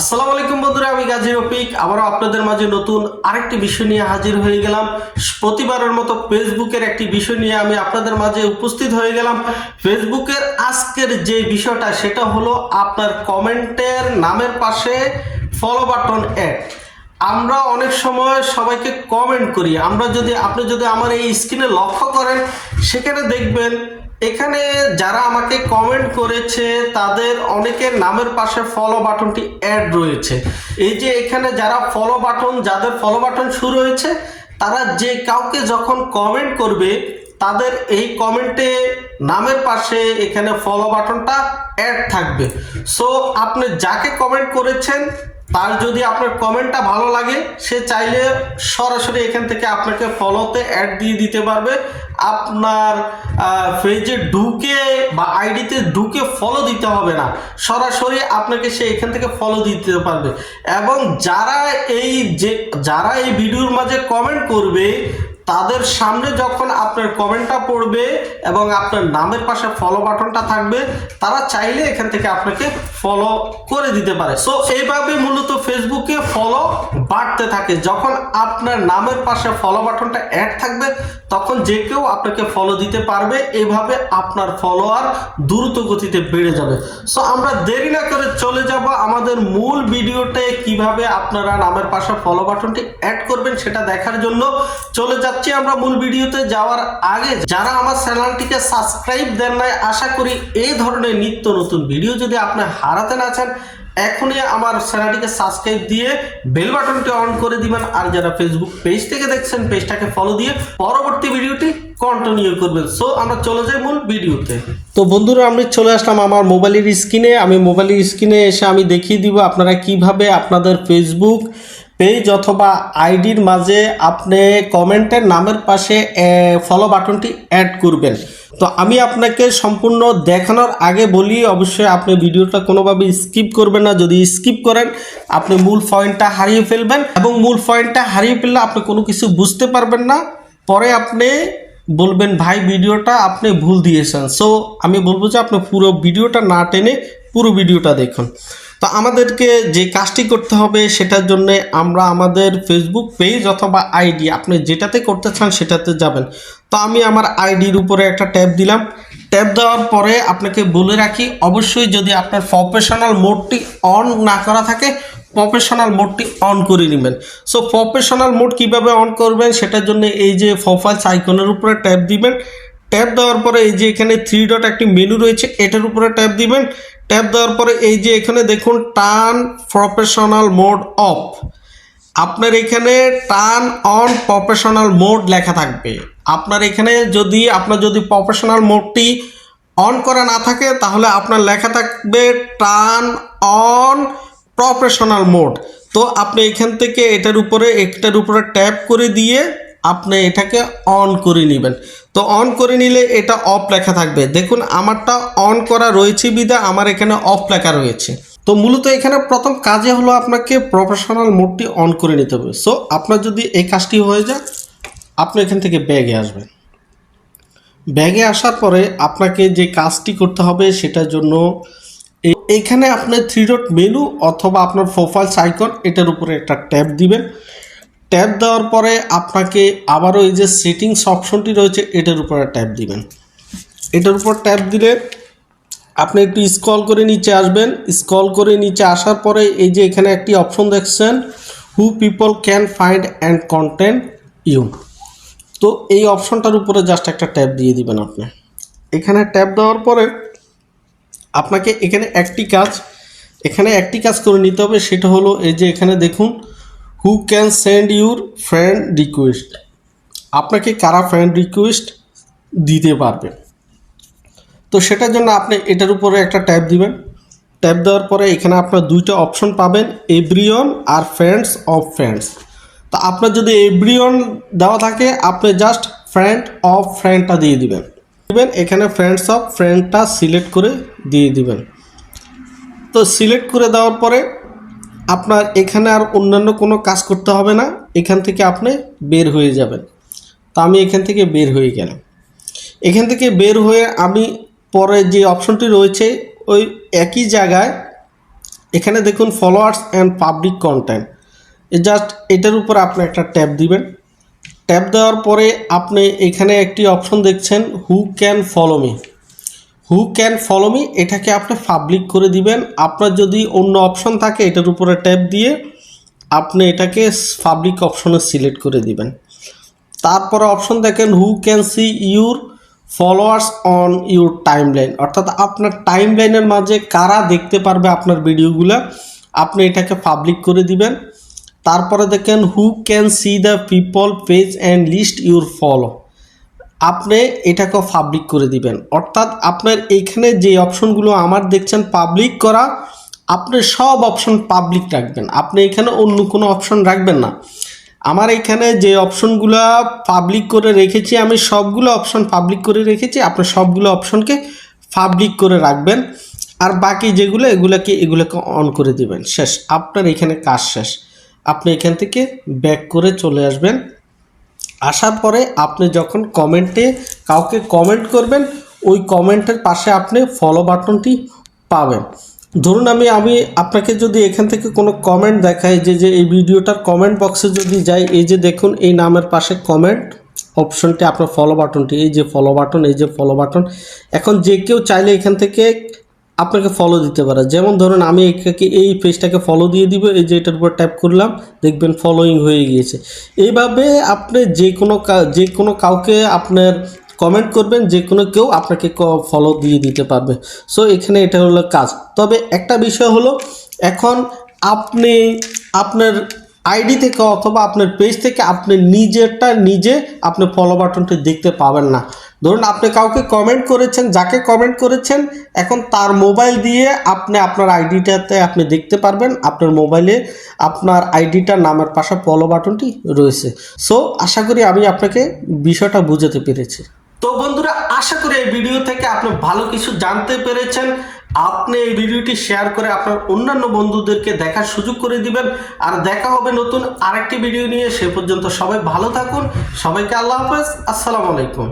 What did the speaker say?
আসসালামু আলাইকুম বন্ধুরা, আমি গাজী রফিক। আবারও আপনাদের মাঝে নতুন আরেকটি বিষয় নিয়ে হাজির হয়ে গেলাম। প্রতিবারের মতো ফেসবুকের একটি বিষয় নিয়ে আমি আপনাদের মাঝে উপস্থিত হয়ে গেলাম। ফেসবুকের আজকের যে বিষয়টা, সেটা হলো আপনার কমেন্টের নামের পাশে ফলো বাটন অ্যাড আমরা অনেক সময় সবাইকে কমেন্ট করি। আমরা যদি, আপনি যদি আমার এই স্ক্রিনে লক্ষ্য করেন, সেখানে দেখবেন এখানে যারা আমাকে কমেন্ট করেছে, তাদের অনেকের নামের পাশে ফলো বাটনটি অ্যাড রয়েছে। এই যে এখানে যারা ফলো বাটন যাদের ফলো বাটন শুরু হয়েছে, তারা যে কাউকে যখন কমেন্ট করবে, তাদের এই কমেন্টে নামের পাশে এখানে ফলো বাটনটা অ্যাড থাকবে। সো আপনি যাকে কমেন্ট করেছেন, তার যদি আপনার কমেন্টটা ভালো লাগে, সে চাইলে সরাসরি এখান থেকে আপনাকে ফলোতে অ্যাড দিয়ে দিতে পারবে। আপনার পেজে ঢুকে বা আইডিতে ঢুকে ফলো দিতে হবে না। সরাসরি আপনাকে সে এখান থেকে ফলো দিতে পারবে। এবং যারা এই যে, যারা এই ভিডিওর মাঝে কমেন্ট করবে তাদের সামনে যখন আপনার কমেন্টটা পড়বে এবং আপনার নামের পাশে ফলো বাটনটা থাকবে, তারা চাইলে এখান থেকে আপনাকে ফলো করে দিতে পারে। সো এইভাবে মূলত ফেসবুকে ফলো বাড়তে থাকে। যখন আপনার নামের পাশে ফলো বাটনটা অ্যাড থাকবে, তখন যে কেউ আপনাকে ফলো দিতে পারবে। এইভাবে আপনার ফলোয়ার দ্রুত গতিতে বেড়ে যাবে। সো আমরা দেরি না করে চলে যাব। আমাদের মূল ভিডিওতে কীভাবে আপনারা নামের পাশে ফলো বাটনটি অ্যাড করবেন সেটা দেখার জন্য চলে যাচ্ছি। আমরা মূল ভিডিওতে যাওয়ার আগে যারা আমার চ্যানেলটিকে সাবস্ক্রাইব দেন নাই, আশা করি এই ধরনের নিত্য নতুন ভিডিও যদি আপনি হারাতে না চান, এখনই আমার চ্যানেলটিকে সাবস্ক্রাইব দিয়ে বেল বাটনটি অন করে দিবেন। আর যারা ফেসবুক পেজ থেকে দেখছেন পেজটাকে ফলো দিয়ে পরবর্তী ভিডিওটি কন্টিনিউ করবেন। সো আমরা চলে যাই মূল ভিডিওতে। তো বন্ধুরা, আমি চলে আসলাম আমার মোবাইলের স্ক্রিনে আমি মোবাইলের স্ক্রিনে এসে আমি দেখিয়ে দিব আপনারা কীভাবে আপনাদের ফেসবুক পেজ অথবা আইডির মাঝে আপনি কমেন্টের নামের পাশে ফলো বাটনটি অ্যাড করবেন। তো আমি আপনাকে সম্পূর্ণ দেখানোর আগে বলি, অবশ্যই আপনি ভিডিওটা কোনোভাবে স্কিপ করবেন না। যদি স্কিপ করেন, আপনি মূল পয়েন্টটা হারিয়ে ফেলবেন এবং মূল পয়েন্টটা হারিয়ে ফেললে আপনি কোনো কিছু বুঝতে পারবেন না। পরে আপনি বলবেন, ভাই, ভিডিওটা আপনি ভুল দিয়েছেন। সো আমি বলব যে আপনি পুরো ভিডিওটা না টেনে পুরো ভিডিওটা দেখুন। তো আমাদেরকে যে কাজটি করতে হবে সেটার জন্য আমরা আমাদের ফেসবুক পেজ অথবা আইডি আপনি যেটাতে করতে চান সেটাতে যাবেন। তো আমি আমার আইডির উপরে একটা ট্যাব দিলাম। ট্যাব দেওয়ার পরে আপনাকে বলে রাখি, অবশ্যই যদি আপনার প্রফেশনাল মোডটি অন না করা থাকে প্রফেশনাল মোডটি অন করে নেবেন। সো প্রফেশনাল মোড কীভাবে অন করবেন সেটার জন্য এই যে প্রোফাইলস আইকনের উপরে ট্যাব দিবেন। ট্যাব দেওয়ার পরে এই যে এখানে থ্রি ডট একটি মেনু রয়েছে, এটার উপরে ট্যাব দিবেন। ট্যাব দেওয়ার পরে এই যে এখানে দেখুন টার্ন প্রফেশনাল মোড অফ আপনার এখানে টার্ন অন প্রফেশনাল মোড লেখা থাকবে। আপনার এখানে যদি, আপনার যদি প্রফেশনাল মোডটি অন করা না থাকে, তাহলে আপনার লেখা থাকবে টার্ন অন প্রফেশনাল মোড তো আপনি এখান থেকে এটার উপরে একটার উপরে ট্যাপ করে দিয়ে আপনি এটাকে অন করে নেবেন। তো অন করে নিলে এটা অফ লেখা থাকবে। দেখুন, আমারটা অন করা রয়েছে বিদা আমার এখানে অফ লেখা রয়েছে। তো মূলত এখানে প্রথম কাজে হলো আপনাকে প্রফেশনাল মোডটি অন করে নিতে হবে। সো আপনার যদি এই কাজটি হয়ে যায়, আপনি এখান থেকে ব্যাগে আসবেন। ব্যাগে আসার পরে আপনাকে যে কাজটি করতে হবে সেটার জন্য এখানে আপনার থ্রি ডট মেনু অথবা আপনার প্রোফাইল আইকন এটার উপরে একটা ট্যাব দিবেন। ট্যাব দেওয়ার পরে আপনাকে আবারও এই যে সেটিংস অপশনটি রয়েছে, এটার উপরে ট্যাব দিবেন। এটার উপর ট্যাব দিলে আপনি একটু স্ক্রল করে নিচে আসবেন। স্ক্রল করে নিচে আসার পরে এই যে এখানে একটি অপশন দেখছেন who people can find and content you তো এই অপশনটার উপরে জাস্ট একটা ট্যাব দিয়ে দিবেন আপনি। এখানে ট্যাব দেওয়ার পরে আপনাকে এখানে একটি কাজ, এখানে একটি কাজ করে নিতে হবে, সেটা হলো এই যে এখানে দেখুন who can send your friend request আপনাকে কারা ফ্রেন্ড রিকোয়েস্ট দিতে পারবে? তো সেটার জন্য আপনি এটার উপরে একটা ট্যাব দিবেন। ট্যাব দেওয়ার পরে এখানে আপনার দুইটা অপশন পাবেন, এভরিওন আর ফ্রেন্ডস অফ ফ্রেন্ডস তো আপনার যদি এভরিওন দেওয়া থাকে, আপনি জাস্ট ফ্রেন্ড অফ ফ্রেন্ডটা দিয়ে দিবেন। দিবেন, এখানে ফ্রেন্ডস অফ ফ্রেন্ডটা সিলেক্ট করে দিয়ে দিবেন। তো সিলেক্ট করে দেওয়ার পরে আপনার এখানে আর অন্যান্য কোনো কাজ করতে হবে না, এখান থেকে আপনি বের হয়ে যাবেন। তো আমি এখান থেকে বের হয়ে গেলাম। এখান থেকে বের হয়ে আমি পরে যে অপশনটি রয়েছে, ওই একই জায়গায় এখানে দেখুন followers and public content just এটার উপর আপনি একটা ট্যাব দিবেন। ট্যাব দেওয়ার পরে আপনি এখানে একটি অপশন দেখছেন who can follow me who can follow me এটাকে আপনি পাবলিক করে দিবেন। আপনার যদি অন্য অপশন থাকে, এটার উপরে ট্যাপ দিয়ে আপনি এটাকে পাবলিক অপশনে সিলেক্ট করে দিবেন। তারপরে অপশন দেখেন who can see your followers on your timeline অর্থাৎ আপনার টাইম লাইনের মাঝে কারা দেখতে পারবে আপনার ভিডিওগুলো আপনি এটাকে পাবলিক করে দিবেন। তারপরে দেখেন who can see the people page and list your follow আপনি এটাকেও পাবলিক করে দিবেন। অর্থাৎ আপনার এইখানে যে অপশনগুলো আমার দেখছেন পাবলিক করা, আপনি সব অপশন পাবলিক রাখবেন। আপনি এখানে অন্য কোনো অপশন রাখবেন না। আমার এখানে যে অপশনগুলো পাবলিক করে রেখেছি, আমি সবগুলো অপশন পাবলিক করে রেখেছি, আপনি সবগুলো অপশনকে পাবলিক করে রাখবেন। আর বাকি যেগুলো, এগুলোকে এগুলোকে অন করে দিবেন। শেষ, আপনার এখানে কাজ শেষ। আপনি এখান থেকে ব্যাক করে চলে আসবেন। আসার পরে আপনি যখন কমেন্টে কাউকে কমেন্ট করবেন, ওই কমেন্টের পাশে আপনি ফলো বাটনটি পাবেন। ধরুন আমি আমি আপনাকে যদি এখান থেকে কোনো কমেন্ট দেখাই যে যে এই ভিডিওটার কমেন্ট বক্সে যদি যাই, এই যে দেখুন, এই নামের পাশে কমেন্ট অপশনটি আপনার ফলো বাটনটি এই যে ফলো বাটন এই যে ফলো বাটন এখন যে কেউ চাইলে এখান থেকে আপনাকে ফলো দিতে পারে। যেমন ধরুন আমি এটাকে এই পেজটাকে ফলো দিয়ে দিব, এই যে এটার উপর ট্যাপ করলাম, দেখবেন ফলোইং হয়ে গিয়েছে। এইভাবে আপনি যে কোনো যে কোনো কাউকে আপনার কমেন্ট করবেন, যে কোনো কেউ আপনাকে ফলো দিয়ে দিতে পারবে। সো এখানে এটা হলো কাজ। তবে একটা বিষয় হলো, এখন আপনি আপনার আইডি থেকে অথবা আপনার পেজ থেকে আপনি নিজেরটা নিজে আপনি ফলো বাটনটি দেখতে পাবেন না। ধরুন আপনি কাউকে কমেন্ট করেছেন, যাকে কমেন্ট করেছেন, এখন তার মোবাইল দিয়ে আপনি আপনার আইডিটাতে আপনি দেখতে পারবেন, আপনার মোবাইলে আপনার আইডিটার নামের পাশে ফলো বাটনটি রয়েছে। সো আশা করি আমি আপনাকে বিষয়টা বুঝাতে পেরেছি। তো বন্ধুরা, আশা করি এই ভিডিও থেকে আপনি ভালো কিছু জানতে পেরেছেন। আপনি এই ভিডিওটি শেয়ার করে আপনার অন্যান্য বন্ধুদেরকে দেখার সুযোগ করে দিবেন। আর দেখা হবে নতুন আরেকটি ভিডিও নিয়ে। সে পর্যন্ত সবাই ভালো থাকুন। সবাইকে আল্লাহ হাফেজ। আসসালামু আলাইকুম।